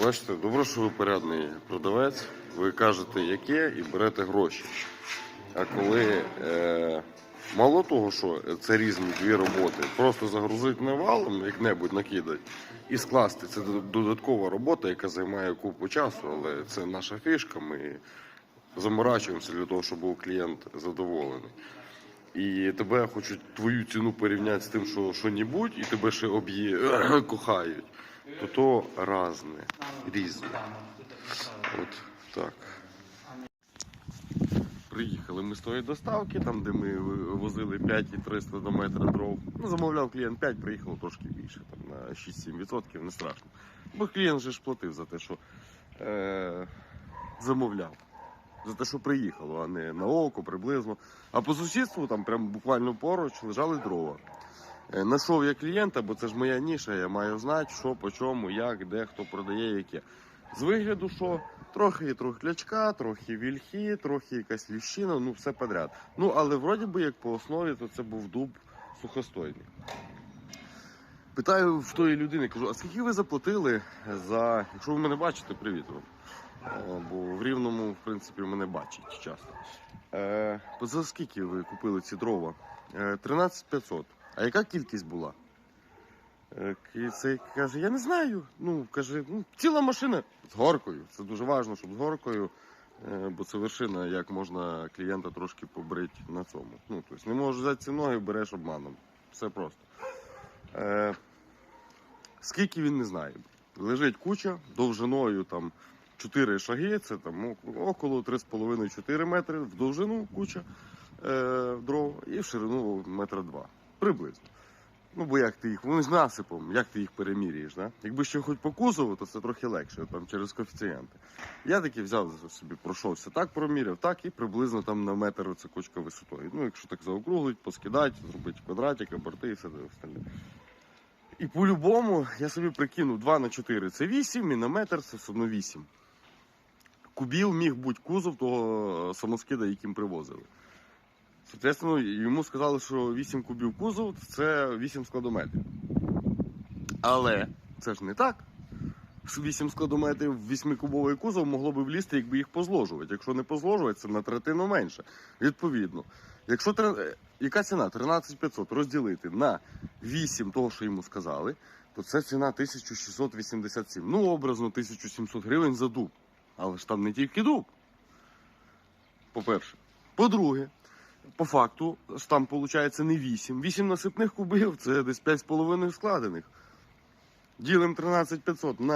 Бачите, добре, що ви порядний продавець. Ви кажете, яке, і берете гроші. А коли е, мало того, що це різні дві роботи, просто загрузити навалом, як-небудь накидати, і скласти. Це додаткова робота, яка займає купу часу, але це наша фішка. Ми заморачуємося для того, щоб був клієнт задоволений. І тебе хочуть твою ціну порівняти з тим, що що-небудь, і тебе ще об'є кохають. То то разне, різне. От так. Приїхали ми з тої доставки, там де ми возили 5 і 300 до метра дров. Ну, замовляв клієнт 5, приїхало трошки більше, там на 6-7%, не страшно. Бо клієнт же ж платив за те, що е- замовляв. За те, що приїхало, а не на око, приблизно. А по сусідству, там прям буквально поруч, лежали дрова. Е, Нашов я клієнта, бо це ж моя ніша, я маю знати, що по чому, як, де, хто продає, яке. З вигляду, що трохи трохлячка, трохи вільхи, трохи якась ліщина, ну все подряд. Ну, але вроді би, як по основі, то це був дуб сухостойний. Питаю в тої людини, кажу, а скільки ви заплатили за. Якщо ви мене бачите, привіт вам. Е, Бо в рівному, в принципі, мене бачать часто. Е, за скільки ви купили ці дрова? Е, 13 500. А яка кількість була? Е, і Цей каже, я не знаю. Ну, каже, ну, ціла машина з горкою. Це дуже важливо, щоб з горкою, е, бо це вершина, як можна клієнта трошки побрити на цьому. Ну, тобто не можеш взяти ці ноги, береш обманом. Все просто. Е, скільки він не знає. Лежить куча довжиною там 4 шаги, це там около 3,5-4 метри в довжину куча е, дров і в ширину метра два. Приблизно. Ну, бо як ти їх, вони з насипом, як ти їх переміряєш, да? Якби ще хоч по то це трохи легше, там через коефіцієнти. Я таки взяв собі, пройшовся так, проміряв, так, і приблизно там на метр оце кучка висотою. Ну, якщо так заокруглить, поскидати, зробити квадратик, борти і все остальне. І по-любому я собі прикинув 2 на 4 це 8, і на метр це все одно 8. Кубів міг бути кузов того самоскида, яким привозили. Соответственно, йому сказали, що 8 кубів кузов це 8 складометрів. Але це ж не так. 8 складометрів в 8-кубовий кузов могло би влізти, якби їх позложувати. Якщо не позложувати, це на третину менше. Відповідно, якщо яка ціна? 13 500 розділити на 8 того, що йому сказали, то це ціна 1687. Ну, образно 1700 гривень за дуб. Але ж там не тільки дуб. По-перше. По-друге, по факту, там виходить не 8. 8 насипних кубів це десь 5,5 складених. Ділимо 13 500 на